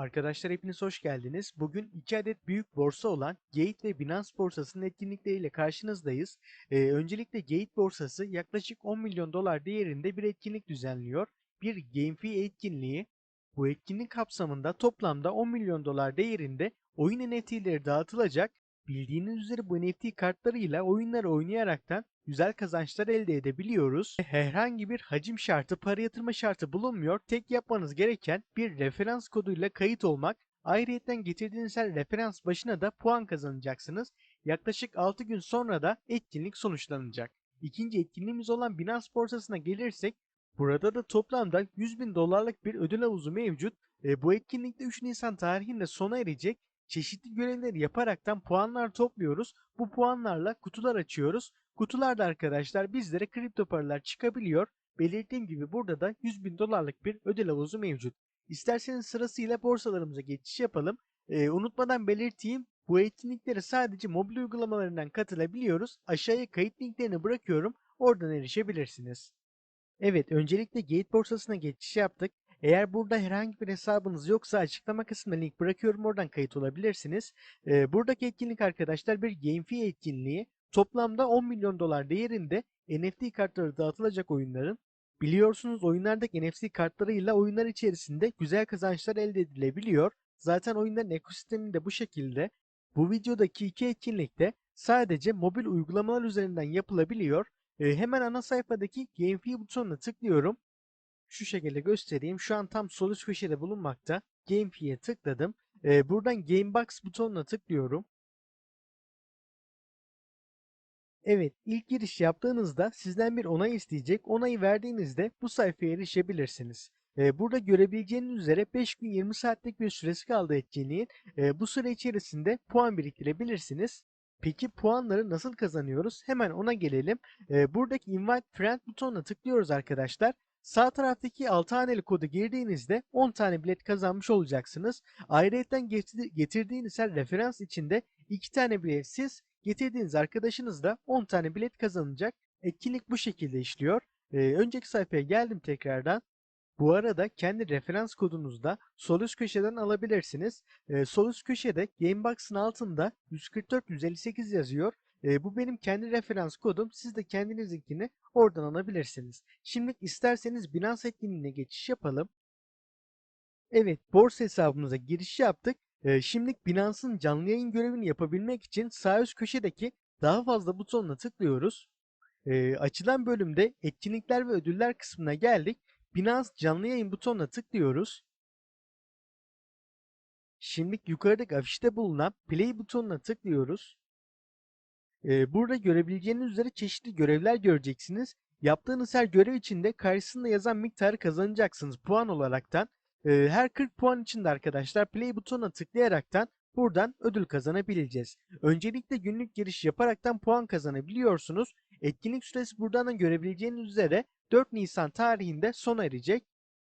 Arkadaşlar hepiniz hoş geldiniz. Bugün iki adet büyük borsa olan Gate ve Binance borsasının etkinlikleriyle karşınızdayız. Ee, öncelikle Gate borsası yaklaşık 10 milyon dolar değerinde bir etkinlik düzenliyor. Bir GameFi etkinliği. Bu etkinlik kapsamında toplamda 10 milyon dolar değerinde oyun NFT'leri dağıtılacak. Bildiğiniz üzere bu NFT kartlarıyla oyunları oynayaraktan güzel kazançlar elde edebiliyoruz. Herhangi bir hacim şartı, para yatırma şartı bulunmuyor. Tek yapmanız gereken bir referans koduyla kayıt olmak. Ayrıyeten getirdiğiniz her referans başına da puan kazanacaksınız. Yaklaşık 6 gün sonra da etkinlik sonuçlanacak. İkinci etkinliğimiz olan Binance borsasına gelirsek burada da toplamda 100 bin dolarlık bir ödül havuzu mevcut. E, bu etkinlikte 3 Nisan tarihinde sona erecek çeşitli görevleri yaparaktan puanlar topluyoruz. Bu puanlarla kutular açıyoruz. Kutularda arkadaşlar bizlere kripto paralar çıkabiliyor. Belirttiğim gibi burada da 100 bin dolarlık bir ödül havuzu mevcut. İsterseniz sırasıyla borsalarımıza geçiş yapalım. Ee, unutmadan belirteyim bu etkinliklere sadece mobil uygulamalarından katılabiliyoruz. Aşağıya kayıt linklerini bırakıyorum. Oradan erişebilirsiniz. Evet öncelikle Gate borsasına geçiş yaptık. Eğer burada herhangi bir hesabınız yoksa açıklama kısmına link bırakıyorum oradan kayıt olabilirsiniz. Ee, buradaki etkinlik arkadaşlar bir GameFi etkinliği. Toplamda 10 milyon dolar değerinde NFT kartları dağıtılacak oyunların. Biliyorsunuz oyunlardaki NFT kartlarıyla oyunlar içerisinde güzel kazançlar elde edilebiliyor. Zaten oyunların ekosistemi de bu şekilde. Bu videodaki iki etkinlikte sadece mobil uygulamalar üzerinden yapılabiliyor. Ee, hemen ana sayfadaki GameFi butonuna tıklıyorum şu şekilde göstereyim. Şu an tam sol üst köşede bulunmakta. GameFi'ye tıkladım. Ee, buradan Gamebox butonuna tıklıyorum. Evet, ilk giriş yaptığınızda sizden bir onay isteyecek. Onayı verdiğinizde bu sayfaya erişebilirsiniz. Ee, burada görebileceğiniz üzere 5 gün 20 saatlik bir süresi kaldı etkinliğin. Ee, bu süre içerisinde puan biriktirebilirsiniz. Peki puanları nasıl kazanıyoruz? Hemen ona gelelim. Ee, buradaki Invite Friend butonuna tıklıyoruz arkadaşlar. Sağ taraftaki 6 haneli kodu girdiğinizde 10 tane bilet kazanmış olacaksınız. Ayrıca getirdiğiniz her referans içinde 2 tane bilet siz, getirdiğiniz arkadaşınız da 10 tane bilet kazanacak. Etkinlik bu şekilde işliyor. Ee, önceki sayfaya geldim tekrardan. Bu arada kendi referans kodunuzda sol üst köşeden alabilirsiniz. Ee, sol üst köşede Gamebox'ın altında 144-158 yazıyor. E, bu benim kendi referans kodum. Siz de kendinizinkini oradan alabilirsiniz. Şimdi isterseniz Binance etkinliğine geçiş yapalım. Evet, borsa hesabımıza giriş yaptık. E, şimdi Binance'ın canlı yayın görevini yapabilmek için sağ üst köşedeki daha fazla butonuna tıklıyoruz. E, açılan bölümde etkinlikler ve ödüller kısmına geldik. Binance canlı yayın butonuna tıklıyoruz. Şimdi yukarıdaki afişte bulunan play butonuna tıklıyoruz. Ee, burada görebileceğiniz üzere çeşitli görevler göreceksiniz. Yaptığınız her görev içinde karşısında yazan miktarı kazanacaksınız puan olaraktan. Ee, her 40 puan içinde arkadaşlar play butonuna tıklayaraktan buradan ödül kazanabileceğiz. Öncelikle günlük giriş yaparaktan puan kazanabiliyorsunuz. Etkinlik süresi buradan da görebileceğiniz üzere 4 Nisan tarihinde sona erecek.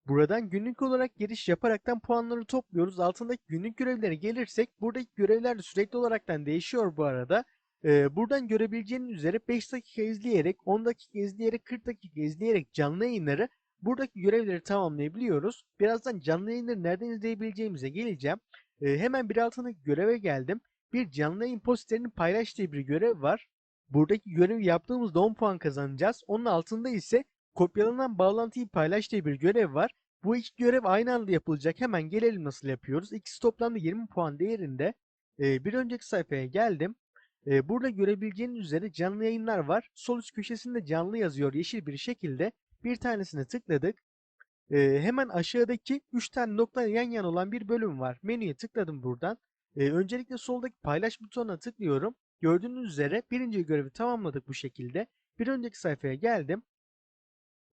Buradan günlük olarak giriş yaparaktan puanları topluyoruz. Altındaki günlük görevlere gelirsek buradaki görevler de sürekli olaraktan değişiyor bu arada. Buradan görebileceğiniz üzere 5 dakika izleyerek, 10 dakika izleyerek, 40 dakika izleyerek canlı yayınları buradaki görevleri tamamlayabiliyoruz. Birazdan canlı yayınları nereden izleyebileceğimize geleceğim. Hemen bir altındaki göreve geldim. Bir canlı yayın posterini paylaş diye bir görev var. Buradaki görevi yaptığımızda 10 puan kazanacağız. Onun altında ise kopyalanan bağlantıyı paylaş diye bir görev var. Bu iki görev aynı anda yapılacak. Hemen gelelim nasıl yapıyoruz. İkisi toplamda 20 puan değerinde. Bir önceki sayfaya geldim. Ee, burada görebileceğiniz üzere canlı yayınlar var. Sol üst köşesinde canlı yazıyor yeşil bir şekilde. Bir tanesine tıkladık. Ee, hemen aşağıdaki 3 tane nokta yan yana olan bir bölüm var. Menüye tıkladım buradan. Ee, öncelikle soldaki paylaş butonuna tıklıyorum. Gördüğünüz üzere birinci görevi tamamladık bu şekilde. Bir önceki sayfaya geldim.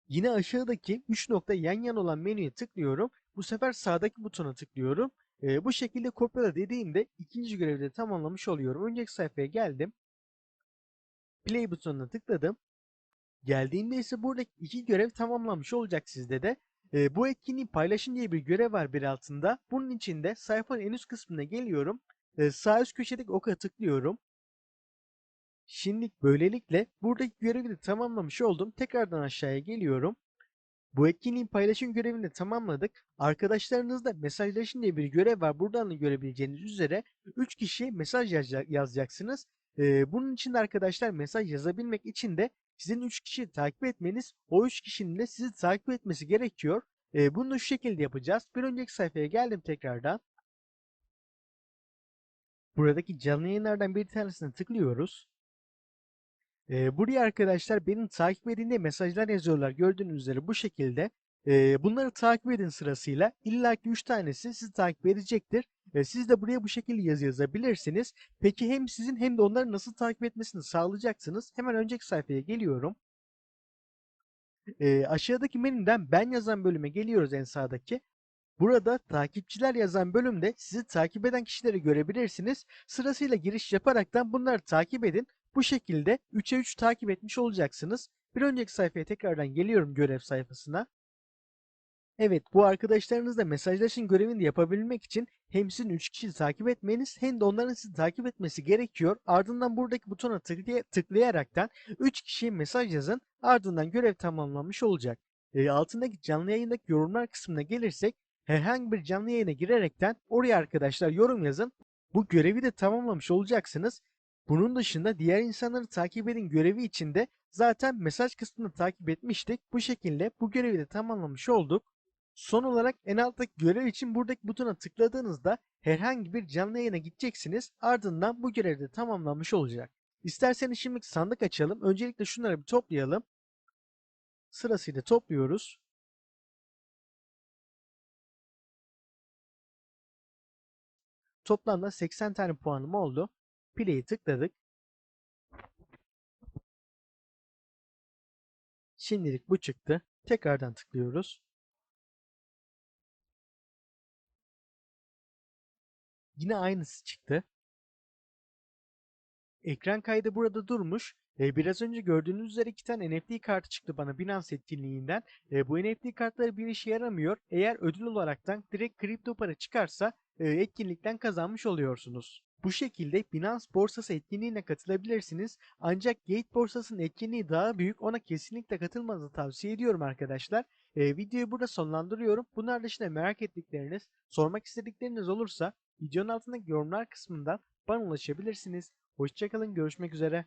Yine aşağıdaki 3 nokta yan yana olan menüye tıklıyorum. Bu sefer sağdaki butona tıklıyorum. E, bu şekilde kopyala dediğimde ikinci görevi de tamamlamış oluyorum. Önceki sayfaya geldim. Play butonuna tıkladım. Geldiğimde ise buradaki iki görev tamamlanmış olacak sizde de. E, bu etkinliği paylaşın diye bir görev var bir altında. Bunun için de sayfanın en üst kısmına geliyorum. E, sağ üst köşedeki oka tıklıyorum. Şimdi böylelikle buradaki görevi de tamamlamış oldum. Tekrardan aşağıya geliyorum. Bu etkinliğin paylaşım görevini tamamladık. Arkadaşlarınızla mesajlaşın diye bir görev var. Buradan da görebileceğiniz üzere 3 kişi mesaj yazacak- yazacaksınız. Bunun için de arkadaşlar mesaj yazabilmek için de sizin 3 kişiyi takip etmeniz, o 3 kişinin de sizi takip etmesi gerekiyor. Bunu da şu şekilde yapacağız. Bir önceki sayfaya geldim tekrardan. Buradaki canlı yayınlardan bir tanesine tıklıyoruz. Ee, buraya arkadaşlar beni takip edin mesajlar yazıyorlar. Gördüğünüz üzere bu şekilde. Ee, bunları takip edin sırasıyla. İlla ki 3 tanesi sizi takip edecektir. Ee, siz de buraya bu şekilde yazı yazabilirsiniz. Peki hem sizin hem de onları nasıl takip etmesini sağlayacaksınız. Hemen önceki sayfaya geliyorum. Ee, aşağıdaki menüden ben yazan bölüme geliyoruz en sağdaki. Burada takipçiler yazan bölümde sizi takip eden kişileri görebilirsiniz. Sırasıyla giriş yaparaktan bunları takip edin. Bu şekilde 3'e 3 takip etmiş olacaksınız. Bir önceki sayfaya tekrardan geliyorum görev sayfasına. Evet bu arkadaşlarınızla mesajlaşın görevini de yapabilmek için hem sizin 3 kişiyi takip etmeniz hem de onların sizi takip etmesi gerekiyor. Ardından buradaki butona tıklay tıklayaraktan 3 kişiye mesaj yazın. Ardından görev tamamlanmış olacak. E, altındaki canlı yayındaki yorumlar kısmına gelirsek herhangi bir canlı yayına girerekten oraya arkadaşlar yorum yazın. Bu görevi de tamamlamış olacaksınız. Bunun dışında diğer insanları takip edin görevi için de zaten mesaj kısmını takip etmiştik. Bu şekilde bu görevi de tamamlamış olduk. Son olarak en alttaki görev için buradaki butona tıkladığınızda herhangi bir canlı yayına gideceksiniz. Ardından bu görev de tamamlanmış olacak. İsterseniz şimdi sandık açalım. Öncelikle şunları bir toplayalım. Sırasıyla topluyoruz. Toplamda 80 tane puanım oldu. Play'i tıkladık. Şimdilik bu çıktı. Tekrardan tıklıyoruz. Yine aynısı çıktı. Ekran kaydı burada durmuş. E, biraz önce gördüğünüz üzere iki tane NFT kartı çıktı bana Binance etkinliğinden. E, bu NFT kartları bir işe yaramıyor. Eğer ödül olaraktan direkt kripto para çıkarsa e, etkinlikten kazanmış oluyorsunuz. Bu şekilde Binance borsası etkinliğine katılabilirsiniz. Ancak Gate borsasının etkinliği daha büyük. Ona kesinlikle katılmanızı tavsiye ediyorum arkadaşlar. E, videoyu burada sonlandırıyorum. Bunlar dışında merak ettikleriniz, sormak istedikleriniz olursa videonun altındaki yorumlar kısmından bana ulaşabilirsiniz. Hoşçakalın, görüşmek üzere.